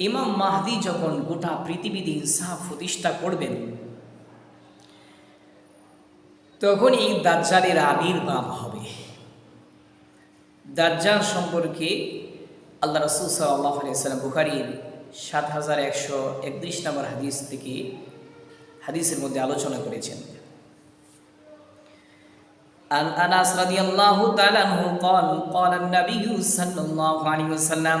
ইমাম মাহদি যখন গোটা পৃথিবীতে ইনসাফ প্রতিষ্ঠা করবেন তখনই দাজ্জালের আবির্ভাব হবে দাজ্জাল সম্পর্কে আল্লাহ রসুল সাল্লাহ আলিয়াল্লাম বুখারির সাত হাজার একশো একত্রিশ নম্বর হাদিস থেকে হাদিসের মধ্যে আলোচনা করেছেন عن انس رضي الله تعالى عنه قال قال النبي صلى الله عليه وسلم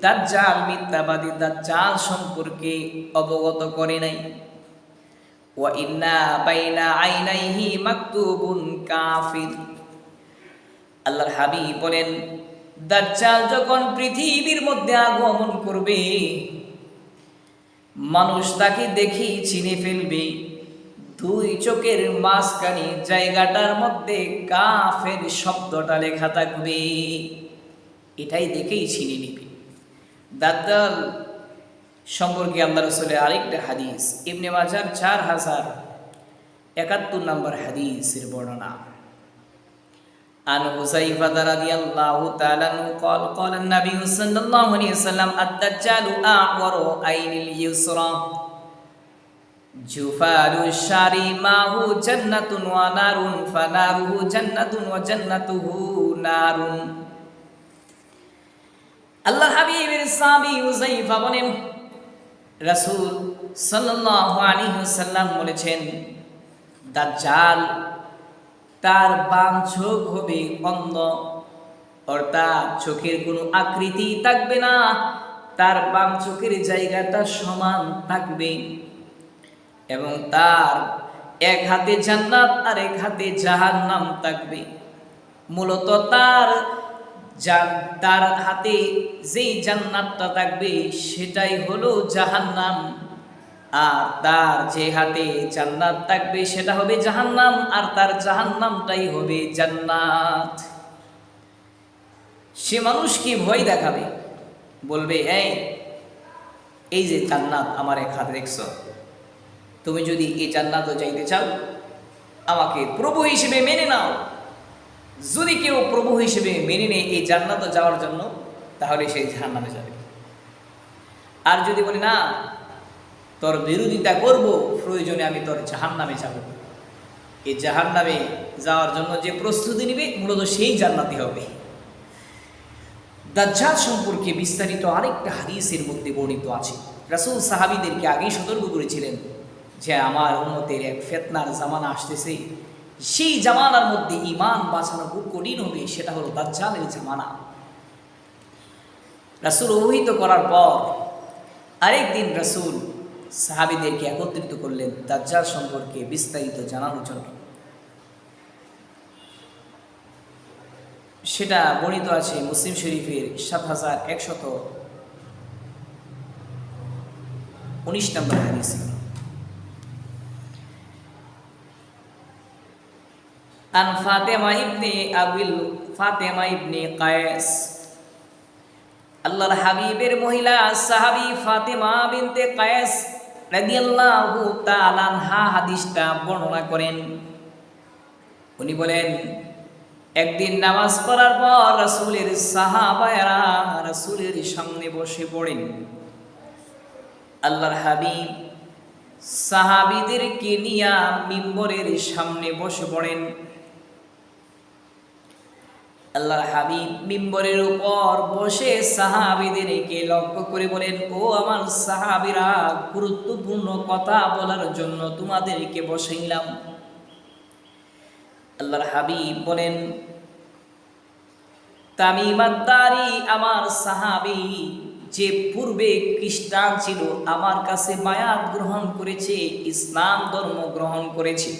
দাজ্জাল মিথ্যাবাদী দাজ্জাল সম্পর্কে অবগত করে নাই। ওয়া ইন্না বাইনা আইনাইহি মাকতুবুন কাফির। আল্লাহর হাবিব বলেন, দাজ্জাল যখন পৃথিবীর মধ্যে আগমন করবে, মানুষ তাকে দেখেই চিনে ফেলবে। দুই চোখের মাঝখানে জায়গাটার মধ্যে কাফের শব্দটা লেখা থাকবে। এটাই দেখেই চিনে নিবে। দাদ্দাল সম্পর্কে আল্লাহ রসুলের আরেকটা হাদিস ইবনে মাজার চার হাজার একাত্তর নম্বর হাদিসের বর্ণনা عن حذيفة رضي الله تعالى عنه قال قال النبي صلى الله عليه وسلم الدجال أعور عين اليسرى جفال الشار معه جنة ونار فناره جنة وجنته نار আল্লাহ হাবিবের সাবি হুজাইফা বলেন, রাসূল সাল্লাল্লাহু আলাইহি ওয়াসাল্লাম বলেছেন, দাজ্জাল তার বাম চোখ হবে অন্ধ, অর্থাৎ চোখের কোনো আকৃতি থাকবে না, তার বাম চোখের জায়গাটা সমান থাকবে এবং তার এক হাতে জান্নাত আর এক হাতে জাহান্নাম থাকবে। মূলত তার তার হাতে যেই জান্নাতটা থাকবে, সেটাই হলো জাহান্নাম। আর তার যে হাতে জান্নাত থাকবে, সেটা হবে জাহান্নাম, আর তার জাহান্নামটাই হবে জান্নাত। সে মানুষকে ভয় দেখাবে? বলবে, এই এই যে জান্নাত আমার এক হাতে দেখছ, তুমি যদি এই জান্নাতও চাইতে চাও, আমাকে প্রভু হিসেবে মেনে নাও। যদি কেউ প্রভু হিসেবে মেনে নেয় এই জান্নাতও যাওয়ার জন্য, তাহলে সেই জাহান্নামে যাবে। আর যদি বলি, না, তোর বিরোধিতা করব, প্রয়োজনে আমি তোর জাহান নামে যাব। এই জাহান নামে যাওয়ার জন্য যে প্রস্তুতি নিবে, মূলত সেই জান্নাতি হবে। দাজ্জাল সম্পর্কে বিস্তারিত আরেকটা হাদিসের মধ্যে বর্ণিত আছে। রাসুল সাহাবিদেরকে আগেই সতর্ক করেছিলেন যে, আমার উন্নতের এক ফেতনার জামানা আসতেছে। সেই জামানার মধ্যে ইমান বাঁচানো খুব কঠিন হবে, সেটা হলো দাজ্জালের জামানা। রাসুল অবহিত করার পর আরেকদিন রাসুল সাহাবিদেরকে একত্রিত করলেন দাজ্জাল সম্পর্কে বিস্তারিত জানানোর জন্য। সেটা বর্ণিত আছে মুসলিম শরীফের সাত হাজার একশত উনিশ নম্বর হাদিসে। আন ফাতেমা ইবনে আবিল ফাতেমা ইবনে কায়েস। আল্লাহর হাবিবের মহিলা সাহাবি ফাতেমা বিনতে কায়েস রাদিয়াল্লাহু তাআলা আনহা হাদিসটা বর্ণনা করেন। উনি বলেন, একদিন নামাজ পড়ার পর রাসূলের সাহাবায়রা রাসূলের সামনে বসে পড়েন। আল্লাহর হাবিব সাহাবিদেরকে নিয়া মিম্বরের সামনে বসে পড়েন। আল্লাহর হাবিব মিম্বরের উপর বসে সাহাবিদেরকে লক্ষ্য করে বলেন, ও আমার সাহাবিরা, গুরুত্বপূর্ণ কথা বলার জন্য তোমাদেরকে বসাইলাম আল্লাহর হাবিব বলেন তামিমাদ্দারি আমার সাহাবি যে পূর্বে খ্রিস্টান ছিল, আমার কাছে মায়াত গ্রহণ করেছে, ইসলাম ধর্ম গ্রহণ করেছে।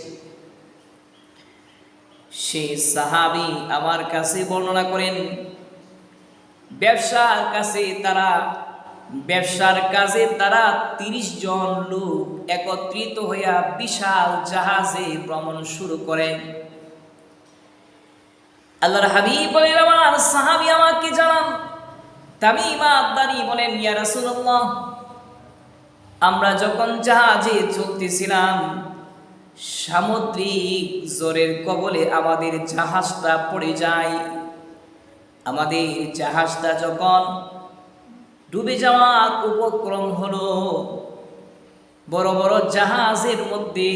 সেই সাহাবি আমার কাছে বর্ণনা করেন, ব্যবসার কাছে তারা, ব্যবসার কাজে তারা তিরিশ জন লোক একত্রিত হইয়া বিশাল জাহাজে ভ্রমণ শুরু করেন আল্লাহর হাবিব বলেন, আমার সাহাবি আমাকে জানান। তামিমা আদানি বলেন, ইয়া আমরা যখন জাহাজে চলতেছিলাম সামুদ্রিক জোরের কবলে আমাদের জাহাজটা পড়ে যায়। আমাদের জাহাজটা যখন ডুবে যাওয়ার উপক্রম হলো, বড় বড় জাহাজের মধ্যে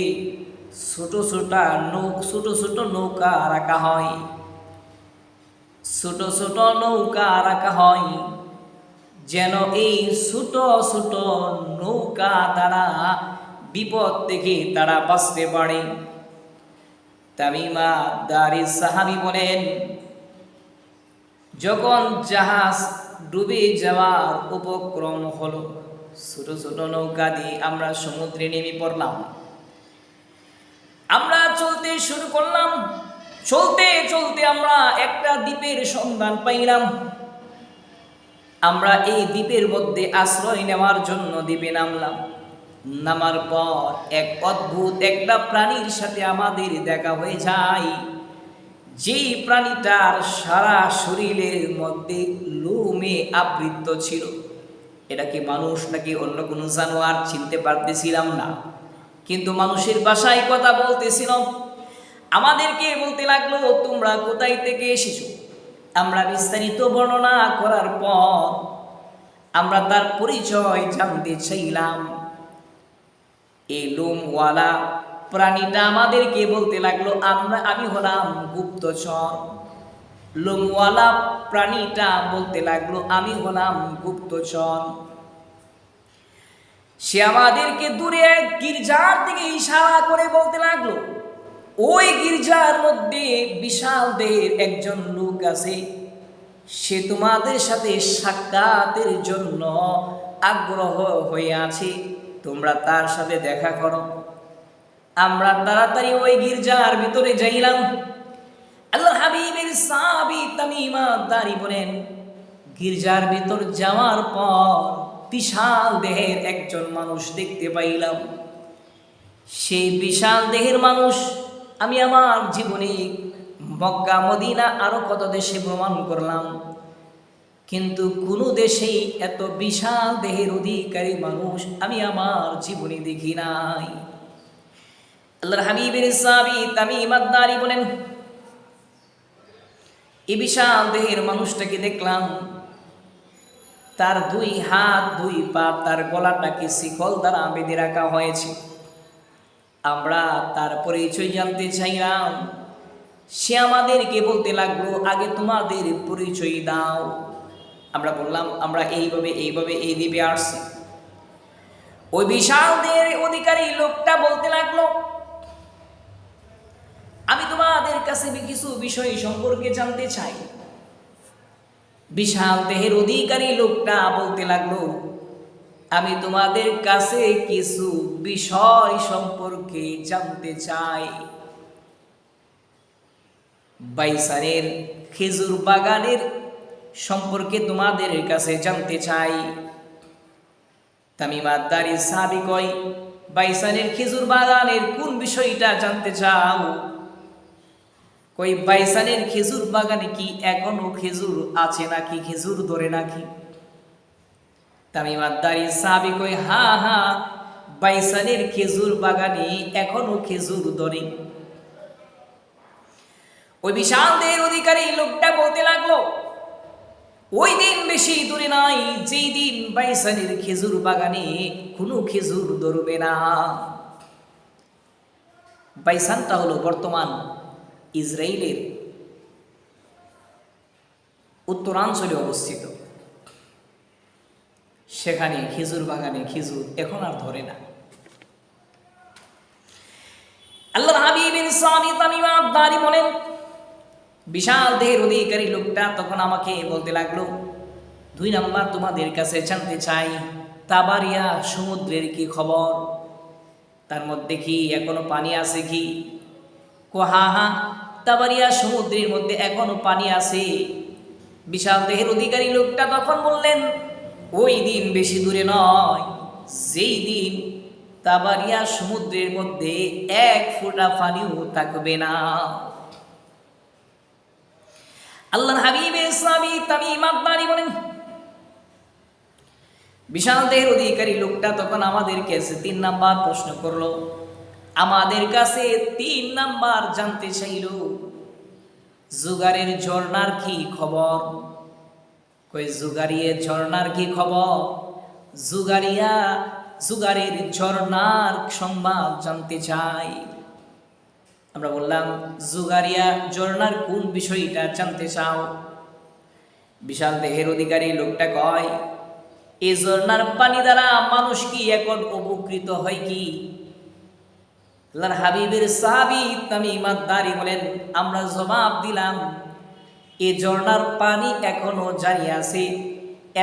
ছোট ছোট নৌক, ছোট ছোট নৌকা রাখা হয়। ছোট ছোট নৌকা রাখা হয় যেন এই ছোট ছোট নৌকা দ্বারা বিপদ থেকে তারা বাঁচতে পারে। তামিমা দারি সাহাবি বলেন, যখন জাহাজ ডুবে যাওয়ার উপক্রম হলো, ছোট ছোট নৌকা দিয়ে আমরা সমুদ্রে নেমে পড়লাম। আমরা চলতে শুরু করলাম। চলতে চলতে আমরা একটা দ্বীপের সন্ধান পাইলাম। আমরা এই দ্বীপের মধ্যে আশ্রয় নেওয়ার জন্য দ্বীপে নামলাম। নামার পর এক অদ্ভুত একটা প্রাণীর সাথে আমাদের দেখা হয়ে যায়। যেই প্রাণীটার সারা শরীরের মধ্যে লোমে আবৃত ছিল। এটা কি মানুষ নাকি অন্য কোনো জানোয়ার চিনতে পারতেছিলাম না। কিন্তু মানুষের বাসায় কথা বলতেছিলাম। আমাদেরকে বলতে লাগল, তোমরা কোথায় থেকে এসেছ? আমরা বিস্তারিত বর্ণনা করার পর আমরা তার পরিচয় জানতে চাইলাম। এই লোমওয়ালা প্রাণীটা আমাদেরকে বলতে লাগল, আমরা, আমি হলাম গুপ্তচর। লোমওয়ালা প্রাণীটা বলতে লাগল, আমি হলাম গুপ্তচর। সে আমাদেরকে দূরে এক গির্জার দিকে ইশারা করে বলতে লাগল, ওই গির্জার মধ্যে বিশাল দেহের একজন লোক আছে। সে তোমাদের সাথে সাক্ষাতের জন্য আগ্রহ হয়ে আছে। তোমরা তার সাথে দেখা করো। আমরা তাড়াতাড়ি ওই গির্জার ভিতরে যাইলাম। আল্লাহ হাবিবের সাহাবি তামিমা দাঁড়ি বলেন, গির্জার ভিতর যাওয়ার পর বিশাল দেহের একজন মানুষ দেখতে পাইলাম। সেই বিশাল দেহের মানুষ আমি আমার জীবনে মক্কা, মদিনা আরও কত দেশে ভ্রমণ করলাম। কিন্তু কোনো দেশেই এত বিশাল দেহের অধিকারী মানুষ আমি আমার জীবনে দেখি নাই। হাবিবের সাবি তামিম আদারি বলেন এই বিশাল দেহের মানুষটাকে দেখলাম, তার দুই হাত, দুই পা, তার গলাটাকে শিকল দ্বারা বেঁধে রাখা হয়েছে। আমরা তার পরিচয় জানতে চাইলাম। সে আমাদেরকে বলতে লাগল, আগে তোমাদের পরিচয় দাও। আমরা বললাম, আমরা এইভাবে এইভাবে এই দ্বীপে আসছি। ওই বিশালদের অধিকারী লোকটা বলতে লাগল, আমি তোমাদের কাছে কিছু বিষয় সম্পর্কে জানতে চাই। বিশাল দেহের অধিকারী লোকটা বলতে লাগল, আমি তোমাদের কাছে কিছু বিষয় সম্পর্কে জানতে চাই। বাইসানের খেজুর বাগানের সম্পর্কে তোমাদের কাছে জানতে চাই। তামিমাদারি সাবি কয়, বাইসানের খেজুর বাগানের কোন বিষয়টা জানতে চাও? কই বাইসানের খেজুর বাগানে কি এখনও খেজুর আছে নাকি? খেজুর ধরে নাকি? তামিমাদারি সাবি কই হা হা, বাইসানের খেজুর বাগানে এখনও খেজুর ধরে। ওই বিশালদের অধিকারী লোকটা বলতে লাগল ওই দিন বেশি দূরে নাই, যেই দিন বাইসানের খেজুর বাগানে কোনো খেজুর ধরবে না। বাইসানটা হলো বর্তমান ইসরায়েলের উত্তরাঞ্চলে অবস্থিত। সেখানে খেজুর বাগানে খেজুর এখন আর ধরে না। আল্লাহ হাবিবিন সানি তামিমা দারি বলেন বিশাল দেহের অধিকারী লোকটা তখন আমাকে বলতে লাগল, দুই নাম্বার তোমাদের কাছে জানতে চাই, তাবারিয়া সমুদ্রের কি খবর? তার মধ্যে কি এখনও পানি আছে কি? হা হা, তাবারিয়া সমুদ্রের মধ্যে এখনও পানি আছে। বিশাল দেহের অধিকারী লোকটা তখন বললেন, ওই দিন বেশি দূরে নয়, যেই দিন তাবারিয়া সমুদ্রের মধ্যে এক ফোঁটা পানিও থাকবে না। আল্লাহ হাবিবের সাবি তামিম আদনানি বলেন, বিশাল দেহের অধিকারী লোকটা তখন আমাদের কাছে তিন নাম্বার প্রশ্ন করল। আমাদের কাছে তিন নাম্বার জানতে চাইল, জুগারের ঝর্ণার কি খবর? কই, জুগারিয়ে ঝর্ণার কি খবর? জুগারিয়া, জুগারের ঝর্ণার সংবাদ জানতে চাই। আমরা বললাম, জুগারিয়া ঝর্ণার কোন বিষয়টা জানতে চাও? বিশাল দেহের অধিকারী লোকটা কয় এই ঝর্ণার পানি দ্বারা মানুষ কি এখন উপকৃত হয় কি? আল্লাহর হাবিবের সাহাবি তামিমাত দারি বলেন, আমরা জবাব দিলাম, এ ঝর্ণার পানি এখনও জারি আছে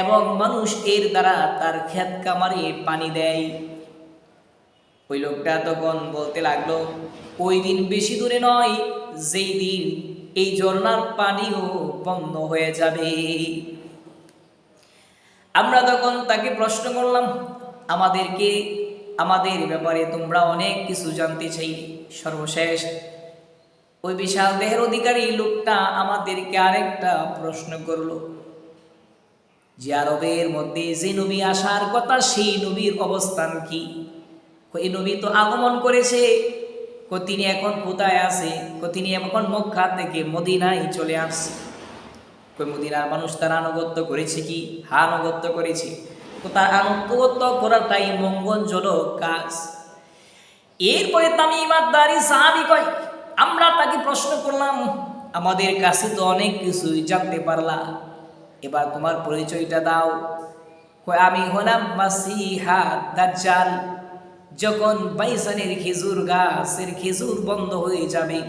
এবং মানুষ এর দ্বারা তার ক্ষেত কামারে পানি দেয়। ওই লোকটা তখন বলতে লাগল, ওই দিন বেশি দূরে নয়, যেই দিন এই ঝর্ণার পানিও বন্ধ হয়ে যাবে। আমরা তখন তাকে প্রশ্ন করলাম, আমাদেরকে, আমাদের ব্যাপারে তোমরা অনেক কিছু জানতে চাই, সর্বশেষ। ওই বিশাল দেহের অধিকারী লোকটা আমাদেরকে আরেকটা প্রশ্ন করল, যে আরবের মধ্যে যে নবী আসার কথা, সেই নবীর অবস্থান কি? এই নবী তো আগমন করেছে। কো তিনি এখন কোথায় আছে? কো তিনি এখন মক্কা থেকে মদিনায় চলে আসছে। কই মদিনার মানুষ তার আনুগত্য করেছে কি? হা আনুগত্য করেছে। তো তার আনুগত্য করাটাই মঙ্গলজনক কাজ। এরপরে তামিমার দাঁড়ি সাহাবি কয়, আমরা তাকে প্রশ্ন করলাম, আমাদের কাছে তো অনেক কিছুই জানতে পারলা। এবার তোমার পরিচয়টা দাও। কয়, আমি হলাম মাসিহা দাজ্জাল। যখন বাইসানের খেজুর গাছের খেজুর বন্ধ হয়ে যাবে,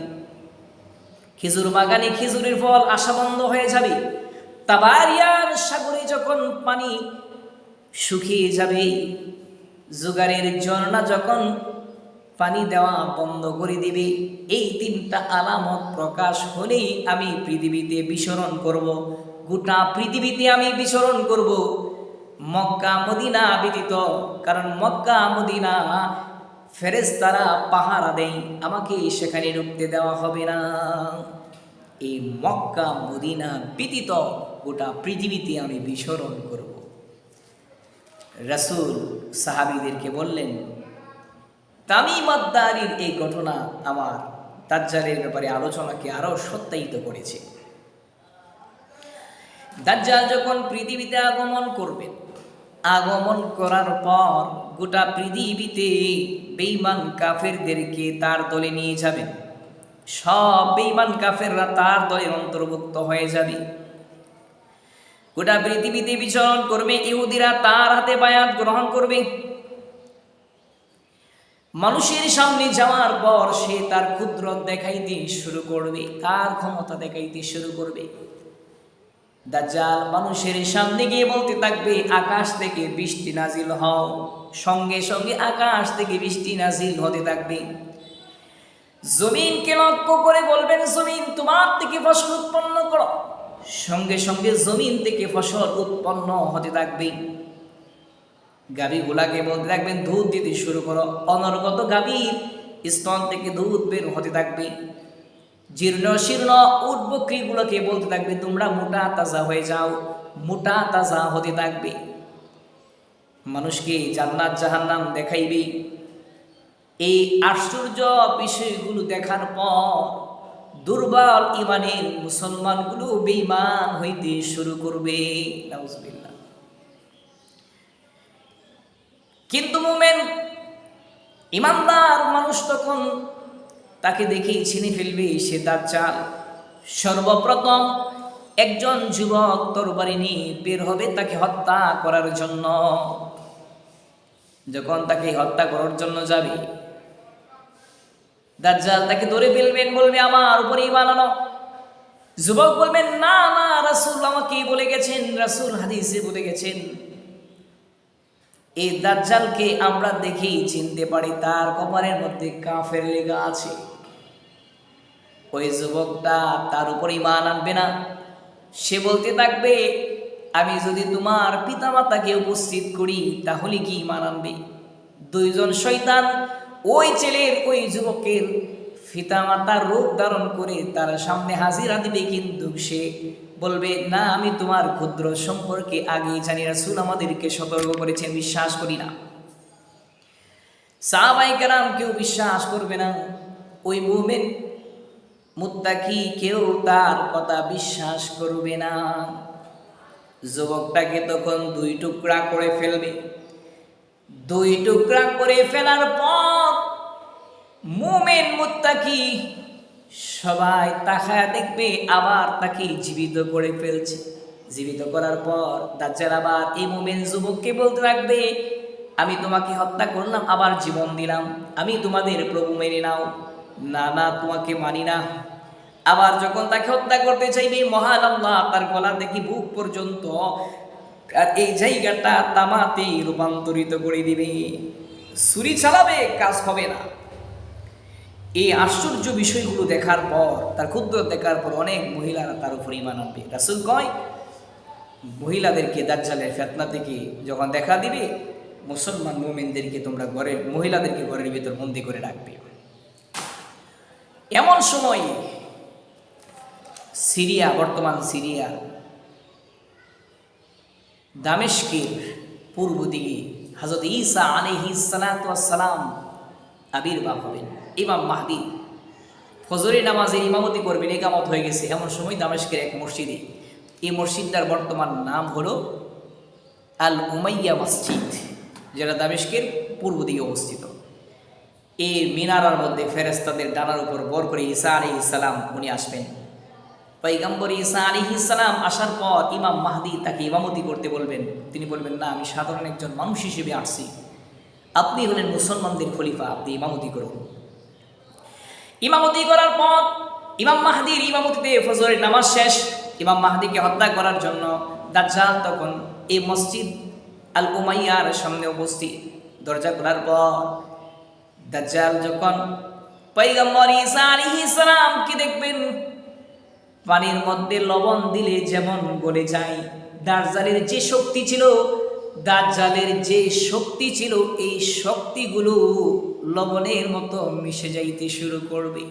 খেজুর বাগানে খেজুরের ফল আসা বন্ধ হয়ে যাবে, তাবারিয়ার সাগরে যখন পানি শুকিয়ে যাবে জুগারের ঝর্ণা যখন পানি দেওয়া বন্ধ করে দিবে, এই তিনটা আলামত প্রকাশ হলেই আমি পৃথিবীতে বিচরণ করব, গোটা পৃথিবীতে আমি বিচরণ করব। মক্কা মদিনা ব্যতীত, কারণ মক্কা মদিনা ফেরেস্তারা পাহারা দেয়, আমাকে সেখানে ঢুকতে দেওয়া হবে না। এই মক্কা মদিনা ব্যতীত গোটা পৃথিবীতে আমি বিচরণ করব। রাসূল সাহাবিদেরকে বললেন তামিমাদ্দারির এই ঘটনা আমার দাজ্জালের ব্যাপারে আলোচনাকে আরও সত্যায়িত করেছে। দাজ্জাল যখন পৃথিবীতে আগমন করবেন আগমন করার পর গোটা পৃথিবীতে বেইমান কাফেরদেরকে তার দলে নিয়ে যাবেন সব বেইমান কাফেররা তার দলে অন্তর্ভুক্ত হয়ে যাবে। গোটা পৃথিবীতে বিচরণ করবে, ইহুদিরা তার হাতে বায়াত গ্রহণ করবে। মানুষের সামনে যাওয়ার পর সে তার ক্ষুদ্র দেখাইতে শুরু করবে, তার ক্ষমতা দেখাইতে শুরু করবে। দাজ্জাল মানুষের সামনে গিয়ে বলতে থাকবে, আকাশ থেকে বৃষ্টি নাজিল হও। সঙ্গে সঙ্গে আকাশ থেকে বৃষ্টি নাজিল হতে থাকবে। জমিনকে লক্ষ্য করে বলবেন, জমিন তোমার থেকে ফসল উৎপন্ন করো। সঙ্গে সঙ্গে জমিন থেকে ফসল উৎপন্ন হতে থাকবে। গাভীগুলাকে বলতে থাকবেন, দুধ দিতে শুরু করো। অনর্গত গাভীর স্তন থেকে দুধ বের হতে থাকবে। জীর্ণ শীর্ণ উট বকরিগুলোকে বলতে থাকবে, তোমরা মোটা তাজা হয়ে যাও, মোটা তাজা হতে থাকবে। মানুষকে জান্নাত জাহান্নাম দেখাইবে? এই আশ্চর্য বিষয়গুলো দেখার পর দুর্বল ইমানের মুসলমানগুলো বেঈমান হইতে শুরু করবে। কিন্তু মোমেন, ইমানদার মানুষ তখন তাকে দেখেই চিনে ফেলবে সে তার চাল। সর্বপ্রথম একজন যুবক তরবারি নিয়ে বের হবে তাকে হত্যা করার জন্য। যখন তাকে হত্যা করার জন্য যাবে, দাজ্জাল তাকে ধরে ফেলবেন, বলবে, আমার উপরেই বানানো যুবক বলবেন না না, রাসূল আমাকে বলে গেছেন, রাসূল হাদিসে বলে গেছেন। এই দাজ্জালকে আমরা দেখেই চিনতে পারি, তার কপালের মধ্যে কাফের লেগা আছে। ওই যুবকটা তার উপর ইমান আনবে না। সে বলতে থাকবে, আমি যদি তোমার পিতামাতাকে উপস্থিত করি, তাহলে কি ইমান আনবে? দুইজন শৈতান ওই ছেলের ওই যুবকের পিতামাতার রূপ ধারণ করে তার সামনে হাজিরা দিবে কিন্তু সে বলবে, না, আমি তোমার ক্ষুদ্র সম্পর্কে আগেই জানি রাসূল আমাদেরকে সতর্ক করেছেন, বিশ্বাস করি না। সাহাবাই কারাম কেউ বিশ্বাস করবে না। ওই মুভমেন্ট মুত্তাকি কেউ তার কথা বিশ্বাস করবে না। যুবকটাকে তখন দুই টুকরা করে ফেলবে। দুই টুকরা করে ফেলার পর মুমেন মুত্তাকি সবাই তাকায় দেখবে, আবার তাকে জীবিত করে ফেলছে। জীবিত করার পর দাজ্জাল আবার এই মুমেন যুবককে বলতে রাখবে আমি তোমাকে হত্যা করলাম, আবার জীবন দিলাম। আমি তোমাদের প্রভু মেনে নাও। না না, তোমাকে মানি না। আবার যখন তাকে হত্যা করতে চাইবে, মহান আল্লাহ তার গলা দেখি বুক পর্যন্ত আর এই জায়গাটা তামাতে রূপান্তরিত করে দিবে। ছুরি চালাবে, কাজ হবে না। এই আশ্চর্য বিষয়গুলো দেখার পর, তার ক্ষুদ্র দেখার পর অনেক মহিলারা তার উপর ইমান আনবে। রাসুল কয়, মহিলাদেরকে দাজ্জালের ফেতনা থেকে যখন দেখা দিবে, মুসলমান মোমেনদেরকে তোমরা ঘরে মহিলাদেরকে ঘরের ভিতর বন্দি করে রাখবে। এমন সময় সিরিয়া, বর্তমান সিরিয়া দামেশকের পূর্ব দিকে হজরত ঈসা আলহি সালাম আবির্ভাব হবেন, ইমাম মাহদি। ফজরে নামাজের ইমামতি করবেন, একামত হয়ে গেছে। এমন সময় দামেশকের এক মসজিদে, এই মসজিদটার বর্তমান নাম হলো আল উমাইয়া মসজিদ, যেটা দামেশকের পূর্ব দিকে অবস্থিত। এই মিনারার মধ্যে ফেরেস্তাদের ডানার উপর বর করে ঈসা আলি ইসালাম উনি আসবেন। পৈগম্বর ঈসা আলী ইসালাম আসার পর ইমাম মাহদি তাকে ইমামতি করতে বলবেন। তিনি বলবেন, না, আমি সাধারণ একজন মানুষ হিসেবে আসছি। আপনি হলেন মুসলমানদের খলিফা, আপনি ইমামতি করুন। ইমামতি করার পর ইমাম মাহদির ইমামতিতে ফজরের নামাজ শেষ। ইমাম মাহদিকে হত্যা করার জন্য দাজ্জাল তখন এই মসজিদ আল উমাইয়ার সামনে উপস্থিত। দরজা খোলার পর দাজ্জাল যখন পৈগম্বর ঈসা আলাইহিস সালাম কি দেখবেন, পানির মধ্যে লবণ দিলে যেমন গলে যায়, দাজ্জালের যে শক্তি ছিল, দাজ্জালের যে শক্তি ছিল, এই শক্তিগুলো লবণের মতো মিশে যাইতে শুরু করবে।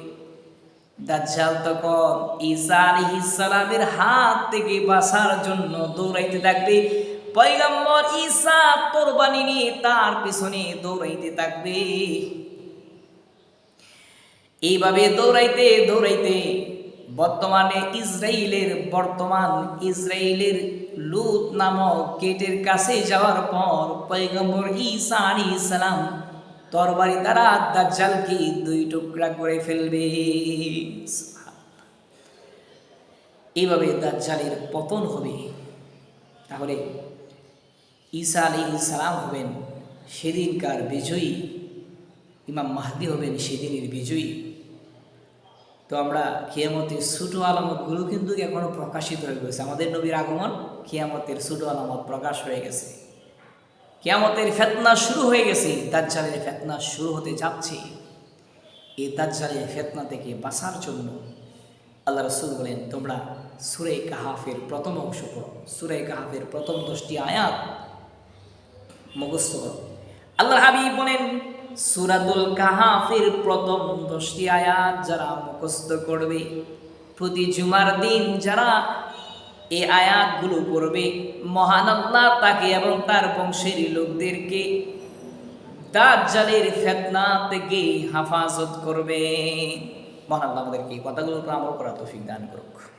দাজ্জাল তখন ঈসা আলাইহিস সালামের হাত থেকে বাঁচার জন্য দৌড়াইতে থাকবে। পয়গম্বর ঈসা কোরবানি নিয়ে তার পিছনে দৌড়াইতে থাকবে। এইভাবে দৌড়াইতে দৌড়াইতে বর্তমানে ইসরায়েলের বর্তমান ইসরায়েলের লুত নামক গেটের কাছে যাওয়ার পর পৈগম্বর ঈসা আলী ইসলাম তরবারি দ্বারা দাজ্জালকে দুই টুকরা করে ফেলবে। এইভাবে দাজ্জালের পতন হবে। তাহলে ঈসা আলী ইসলাম হবেন সেদিনকার বিজয়ী, ইমাম মাহদি হবেন সেদিনের বিজয়ী। তো আমরা কিয়ামতের ছোটো আলামতগুলো কিন্তু এখনও প্রকাশিত হয়ে গেছে। আমাদের নবীর আগমন কিয়ামতের ছোটো আলামত প্রকাশ হয়ে গেছে। কিয়ামতের ফেতনা শুরু হয়ে গেছে, দাজ্জালের ফেতনা শুরু হতে যাচ্ছে। এই দাজ্জালের ফেতনা থেকে বাঁচার জন্য আল্লাহ রসুল বলেন, তোমরা সুরে কাহাফের প্রথম অংশ পড়ো। সুরে কাহাফের প্রথম দশটি আয়াত মুখস্থ করো। আল্লাহ হাবিব বলেন সুরাতুল কাহাফের প্রথম দশটি আয়াত যারা মুখস্থ করবে, প্রতি জুমার দিন যারা এই আয়াতগুলো পড়বে, মহান আল্লাহ তাকে এবং তার বংশের লোকদেরকে দাজ্জালের ফেতনা থেকে হেফাজত করবে। মহান আমাদেরকে এই কথাগুলোর উপর আমল করা তৌফিক দান করুক।